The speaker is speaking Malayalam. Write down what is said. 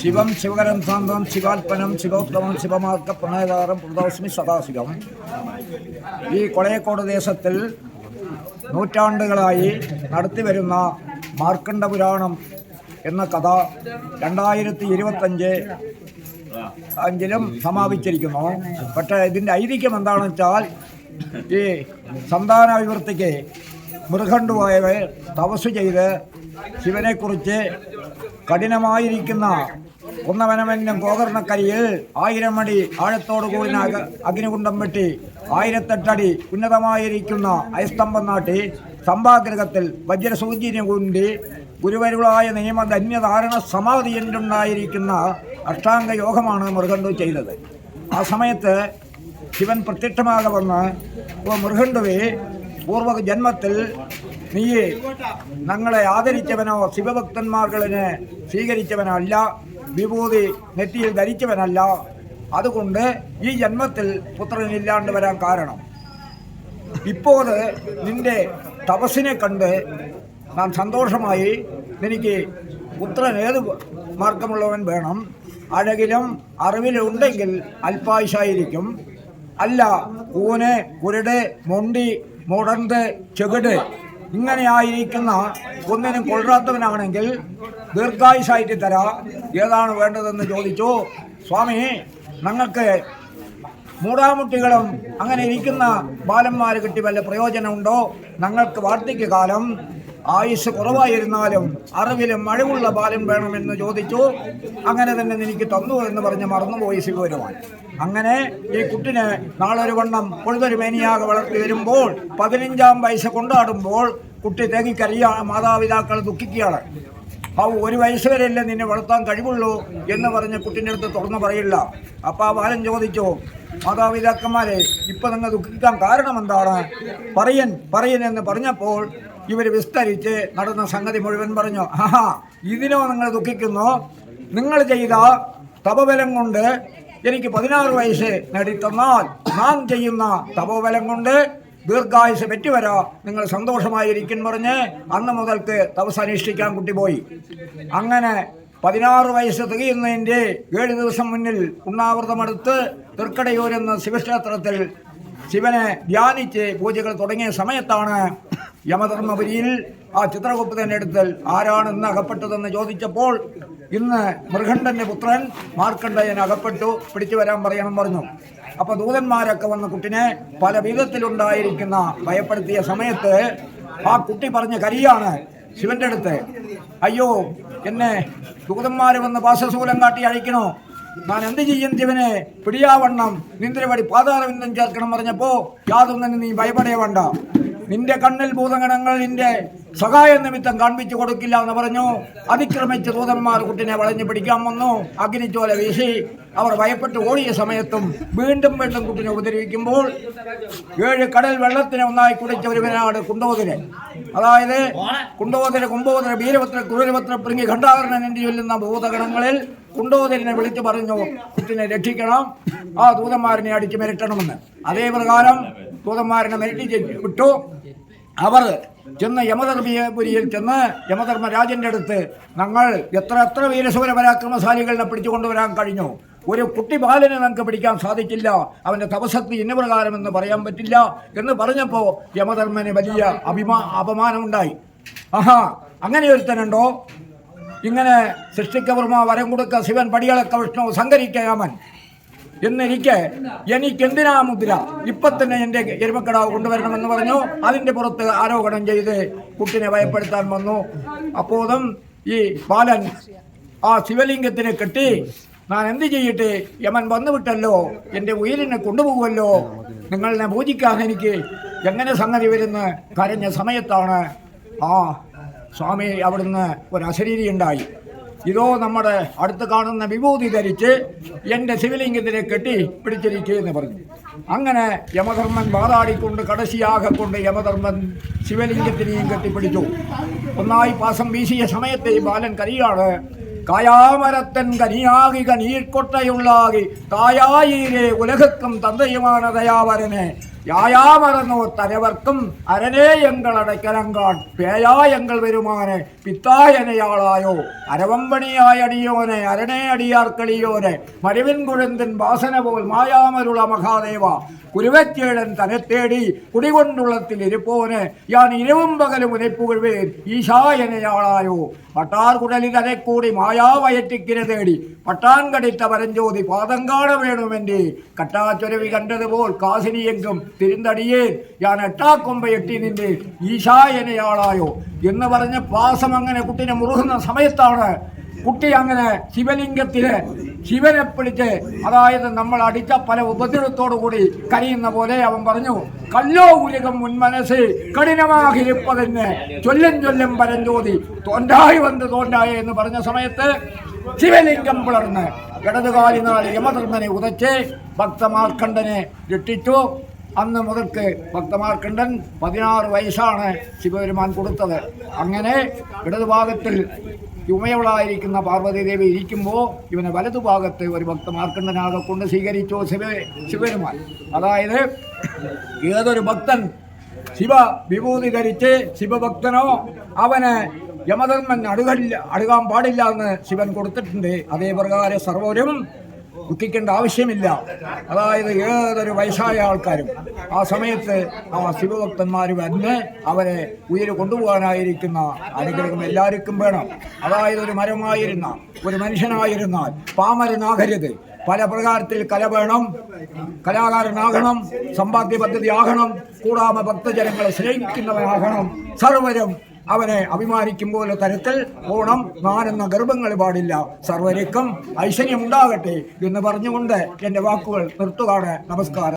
ശിവം ശിവകരം സാന്തം ശിവാത്മനം ശിവോത്തമം ശിവമാർക്ക പ്രണയകാരം പ്രദോഷമി സദാശിവം. ഈ കൊളയക്കോട് ദേശത്തിൽ നൂറ്റാണ്ടുകളായി നടത്തിവരുന്ന മാർക്കണ്ഡ പുരാണം എന്ന കഥ രണ്ടായിരത്തി ഇരുപത്തഞ്ച് അഞ്ചിലും സമാപിച്ചിരിക്കുന്നു. പക്ഷേ ഇതിന്റെ ഐതിഹ്യം എന്താണെന്ന് വെച്ചാൽ ഈ സന്താനാഭിവൃദ്ധിക്ക് മൃഗണ്ടുവായവ തപസ് ചെയ്ത് ശിവനെക്കുറിച്ച് കഠിനമായിരിക്കുന്ന കുന്നവനമെന്നും ഗോകർണക്കരിയിൽ ആയിരം അടി ആഴത്തോടു കൂടിന അഗ്നികുണ്ടം വെട്ടി ആയിരത്തെട്ടടി ഉന്നതമായിരിക്കുന്ന അയസ്തംഭം നാട്ടി സമ്പാഗ്രഹത്തിൽ വജ്രസൂചിനെ കൊണ്ടി ഗുരുവരുളായ നിയമ ധന്യധാരണ സമാധിയിലുണ്ടായിരിക്കുന്ന അഷ്ടാംഗ യോഗമാണ് മൃഗണ്ടു ചെയ്തത്. ആ സമയത്ത് ശിവൻ പ്രത്യക്ഷമാകെ വന്ന് മൃഗണ്ടുവെ പൂർവ പൂർവ ജന്മത്തിൽ നീ ഞങ്ങളെ ആദരിച്ചവനോ ശിവഭക്തന്മാർകളിനെ സ്വീകരിച്ചവനല്ല വിഭൂതി നെറ്റിയിൽ ധരിച്ചവനല്ല. അതുകൊണ്ട് ഈ ജന്മത്തിൽ പുത്രനില്ലാണ്ട് വരാൻ കാരണം. ഇപ്പോൾ നിന്റെ തപസ്സിനെ കണ്ട് ഞാൻ സന്തോഷമായി എനിക്ക് പുത്രൻ ഏത് മാർഗമുള്ളവൻ വേണം? അഴകിലും അറിവിലും ഉണ്ടെങ്കിൽ അല്പായുഷായിരിക്കും. അല്ല കൂന് കുരുട് മൊണ്ടി മുടന്ത് ചെകിട്. ഇങ്ങനെയായിരിക്കുന്ന ഒന്നിനും കൊള്ളാത്തവനാണെങ്കിൽ ദീർഘായുഷായിട്ട് തരാ. ഏതാണ് വേണ്ടതെന്ന് ചോദിച്ചു. സ്വാമി ഞങ്ങൾക്ക് മൂടാമുട്ടികളും അങ്ങനെ ഇരിക്കുന്ന ബാലന്മാർ കിട്ടി വല്ല പ്രയോജനമുണ്ടോ? ഞങ്ങൾക്ക് വാർദ്ധക്യ കാലം ആയുസ് കുറവായിരുന്നാലും അറിവിലും മഴവുള്ള ബാലൻ വേണമെന്ന് ചോദിച്ചു. അങ്ങനെ തന്നെ എനിക്ക് തന്നു എന്ന് പറഞ്ഞ് മറന്നുപോയി ശിവരുമാൻ അങ്ങനെ ഈ കുട്ടിനെ നാളൊരു വണ്ണം പൊഴുതൊരു മേനിയാകെ വളർത്തി വരുമ്പോൾ പതിനഞ്ചാം വയസ്സ് കൊണ്ടാടുമ്പോൾ കുട്ടി തേങ്ങിക്കരിയ മാതാപിതാക്കൾ ദുഃഖിക്കുകയാണ്. ആ ഒരു വയസ്സ് വരെയല്ലേ നിന്നെ വളർത്താൻ കഴിവുള്ളൂ? എന്ന് പറഞ്ഞ് കുട്ടിന്റെ അടുത്ത് തുറന്നു പറയില്ല. അപ്പം ആ ബാലൻ ചോദിച്ചു മാതാപിതാക്കന്മാരെ ഇപ്പം നിങ്ങൾ ദുഃഖിക്കാൻ കാരണം എന്താണ്? പറയൻ പറയൻ എന്ന് പറഞ്ഞപ്പോൾ ഇവർ വിസ്തരിച്ച് നടന്ന സംഗതി മുഴുവൻ പറഞ്ഞു. ആഹാ ഇതിനോ നിങ്ങൾ ദുഃഖിക്കുന്നു? നിങ്ങൾ ചെയ്ത തപബലം കൊണ്ട് എനിക്ക് പതിനാറ് വയസ്സ് നേടിത്തന്നാൽ നാം ചെയ്യുന്ന തപോബലം കൊണ്ട് ദീർഘായുസ് പറ്റിവരാ. നിങ്ങൾ സന്തോഷമായിരിക്കും പറഞ്ഞ് അന്ന് മുതൽക്ക് തപസ് അനുഷ്ഠിക്കാൻ കുട്ടി പോയി. അങ്ങനെ പതിനാറ് വയസ്സ് തികയുന്നതിന്റെ ഏഴ് ദിവസം മുന്നിൽ ഉണ്ണാവൃതമെടുത്ത് തൃക്കടയൂർ എന്ന ശിവക്ഷേത്രത്തിൽ ശിവനെ ധ്യാനിച്ച് പൂജകൾ തുടങ്ങിയ സമയത്താണ് യമധർമ്മപുരിയിൽ ആ ചിത്രഗുപ്തന്റെ എടുത്തൽ ആരാണ് ഇന്ന് അകപ്പെട്ടതെന്ന് ചോദിച്ചപ്പോൾ ഇന്ന് മൃഗണ്ഡന്റെ പുത്രൻ മാർക്കണ്ഡയൻ അകപ്പെട്ടു. പിടിച്ചു വരാൻ പറയണം പറഞ്ഞു. അപ്പോൾ ദൂതന്മാരൊക്കെ വന്ന കുട്ടിനെ പല വിധത്തിലുണ്ടായിരിക്കുന്ന ഭയപ്പെടുത്തിയ സമയത്ത് ആ കുട്ടി പറഞ്ഞ കരിയാണ് ശിവന്റെ അടുത്ത്. അയ്യോ എന്നെ ദൂതന്മാര് വന്ന് പാശസൂലം കാട്ടി അഴിക്കണോ? ഞാൻ എന്ത് ചെയ്യും ശിവനെ? പിടിയാവണ്ണം നിന്ദ്രപടി പാതാളവിന്ദം ചേർക്കണം പറഞ്ഞപ്പോ യാതൊന്നും നീ ഭയപ്പെടേ വേണ്ട നിന്റെ കണ്ണിൽ ഭൂതഗണങ്ങൾ നിന്റെ സഹായ നിമിത്തം കാണിച്ചു കൊടുക്കില്ല എന്ന് പറഞ്ഞു? അതിക്രമിച്ച് ദൂതന്മാർ കുട്ടിനെ വളഞ്ഞു പിടിക്കാൻ വന്നു. അഗ്നിച്ചോല വീശി അവർ ഭയപ്പെട്ട് ഓടിയ സമയത്തും വീണ്ടും വീണ്ടും കുട്ടിനെ ഉപദ്രവിക്കുമ്പോൾ ഏഴ് കടൽ വെള്ളത്തിനെ ഒന്നായി കുടിച്ച ഒരുവനാണ് കുണ്ടോതിര അതായത് കുണ്ടോതിര കുംഭോദര വീരപത്ര കുരപത്ര പ്രിങ്ങി ഖണ്ഡാകരണൻ എന്ന് ചൊല്ലുന്ന ഭൂതഗണങ്ങളിൽ കുണ്ടോദരനെ വിളിച്ചു പറഞ്ഞു കുട്ടിനെ രക്ഷിക്കണം. ആ ദൂതന്മാരനെ അടിച്ചു മിരട്ടണമെന്ന്. അതേ പ്രകാരം ദൂതന്മാരനെ മിരട്ടിച്ച് വിട്ടു. അവർ ചെന്ന് യമധർമ്മപുരിയിൽ ചെന്ന് യമധർമ്മരാജന്റെ അടുത്ത് ഞങ്ങൾ എത്ര എത്ര വീരസൂര പരാക്രമശാലികളെ പിടിച്ചു കൊണ്ടുവരാൻ കഴിഞ്ഞു? ഒരു കുട്ടി ബാലനെ നമുക്ക് പിടിക്കാൻ സാധിക്കില്ല അവന്റെ തപസക്തി ഇന്ന പ്രകാരം എന്ന് പറയാൻ പറ്റില്ല എന്ന് പറഞ്ഞപ്പോൾ യമധർമ്മന് വലിയ അഭിമാ അപമാനമുണ്ടായി. ആഹാ അങ്ങനെ ഒരുത്തനുണ്ടോ? ഇങ്ങനെ സൃഷ്ടിക്കവർമ്മ വരം കൊടുക്ക ശിവൻ പടികളൊക്കെ വിഷ്ണു സങ്കരിക്കയാമൻ എന്നിരിക്കെ എനിക്കെന്തിനാ മുദ്ര? ഇപ്പൊ തന്നെ എന്റെ എരുമക്കടാവ് കൊണ്ടുവരണമെന്ന് പറഞ്ഞു. അതിന്റെ പുറത്ത് ആരോപണം ചെയ്ത് കുട്ടിനെ ഭയപ്പെടുത്താൻ വന്നു. അപ്പോഴും ഈ ബാലൻ ആ ശിവലിംഗത്തിനെ കെട്ടി ഞാൻ എന്ത് ചെയ്യട്ടെ? യമൻ വന്നുവിട്ടല്ലോ എന്റെ ഉയരിനെ കൊണ്ടുപോകുമല്ലോ. നിങ്ങളെ പൂജിക്കാൻ എനിക്ക് എങ്ങനെ സംഗതി വരുന്ന? കരഞ്ഞ സമയത്താണ്. ആ സ്വാമി അവിടുന്ന് ഒരു അശരീരി ഉണ്ടായി. ഇതോ നമ്മുടെ അടുത്ത് കാണുന്ന വിഭൂതി ധരിച്ച് എന്റെ ശിവലിംഗത്തിനെ കെട്ടി പിടിച്ചിരിക്കുക എന്ന് പറഞ്ഞു. അങ്ങനെ യമധർമ്മൻ വാതാടിക്കൊണ്ട് കടശിയാകെ കൊണ്ട് യമധർമ്മൻ ശിവലിംഗത്തിനെയും കെട്ടിപ്പിടിച്ചു. ഒന്നായി പാസം വീശിയ സമയത്തെ ബാലൻ കരിയാണ് காயாமரத்தன் கனியாகி கனீர் கொட்டையுள்ளாகி தாயாயிரே உலகுக்கும் தந்தையுமான தயாவரனே. தரவர்க்கும் அரணே எங்கள் அடைக்கலங்கான் பேயா எங்கள் பெருமானே பித்தாயனையாளாயோ அரவம்பணியாய் அடியோனே அரணே அடியார்க்களியோனே மறிவின் குழந்தின் வாசன போல் மாயாமருள மகாதேவா குருவச்சேடன் தனை தேடி குடிகொண்டுள்ளத்தில் இருப்போனே யான் இரவும் பகலும் உனை புகழ்வேன் ஈஷா எனையாளாயோ பட்டார் குடலில் அதை கூடி மாயா வயற்றுக்கிற தேடி பட்டான் கடித்த பரஞ்சோதி பாதங்காண வேணும் തിരുന്തടിയേ ഞാൻ എട്ടാ കൊമ്പ എട്ടി നിന്റെ ഈശായനയാളായോ എന്ന് പറഞ്ഞ് പാസം അങ്ങനെ കുട്ടിനെ മുറുകുന്ന സമയത്താണ് കുട്ടി അങ്ങനെ ശിവലിംഗത്തിൽ ശിവനെ പിടിച്ച് അതായത് നമ്മൾ അടിച്ച പല ഉപദ്രവത്തോടു കൂടി കരയുന്ന പോലെ അവൻ പറഞ്ഞു കല്ലോ ഉലകം മുൻമനസ് കഠിനമാകിരിപ്പതെന്ന് ചൊല്ലും ചൊല്ലും പരഞ്ചോതി തോണ്ടായി വന്ന് തോണ്ടായി എന്ന് പറഞ്ഞ സമയത്ത് ശിവലിംഗം പിളർന്ന് ഇടതുകാലിനാൾ യമധർമ്മനെ ഉതച്ച് ഭക്തമാർക്കണ്ഠനെ രക്ഷിച്ചു അന്ന് മുതൽക്ക് ഭക്തമാർക്കുണ്ടൻ പതിനാറ് വയസ്സാണ് ശിവപെരുമാൻ കൊടുത്തത്. അങ്ങനെ ഇടതുഭാഗത്തിൽ ചുമയവളായിരിക്കുന്ന പാർവതീദേവി ഇരിക്കുമ്പോൾ ഇവനെ വലതുഭാഗത്ത് ഒരു ഭക്തമാർക്കുണ്ടനാകെ കൊണ്ട് സ്വീകരിച്ചു ശിവ ശിവപെരുമാൻ. അതായത് ഏതൊരു ഭക്തൻ ശിവ വിഭൂതി ധരിച്ച് ശിവഭക്തനോ അവന് യമധർമ്മൻ അടുകല്ല അടുകാൻ പാടില്ല എന്ന് ശിവൻ കൊടുത്തിട്ടുണ്ട്. അതേ പ്രകാരം സർവരും ദുഃഖിക്കേണ്ട ആവശ്യമില്ല. അതായത് ഏതൊരു വയസ്സായ ആൾക്കാരും ആ സമയത്ത് ആ ശിവഭക്തന്മാർ വന്ന് അവരെ ഉയര് കൊണ്ടുപോകാനായിരിക്കുന്ന അനുഗ്രഹം എല്ലാവർക്കും വേണം. അതായത് ഒരു മരമായിരുന്ന ഒരു മനുഷ്യനായിരുന്നാൽ പാമരനാകരുത് പല പ്രകാരത്തിൽ കല വേണം കലാകാരനാകണം സമ്പാദ്യ പദ്ധതി ആകണം കൂടാമ ഭക്തജനങ്ങളെ സ്നേഹിക്കുന്നവനാകണം സർവരും അവനെ അഭിമാനിക്കും പോലെ തരത്തിൽ ഓണം നാനെന്ന ഗർഭങ്ങൾ പാടില്ല. സർവരിക്കും ഐശ്വര്യം ഉണ്ടാകട്ടെ എന്ന് പറഞ്ഞുകൊണ്ട് എന്റെ വാക്കുകൾ നിർത്തുകയാണ്. നമസ്കാരം.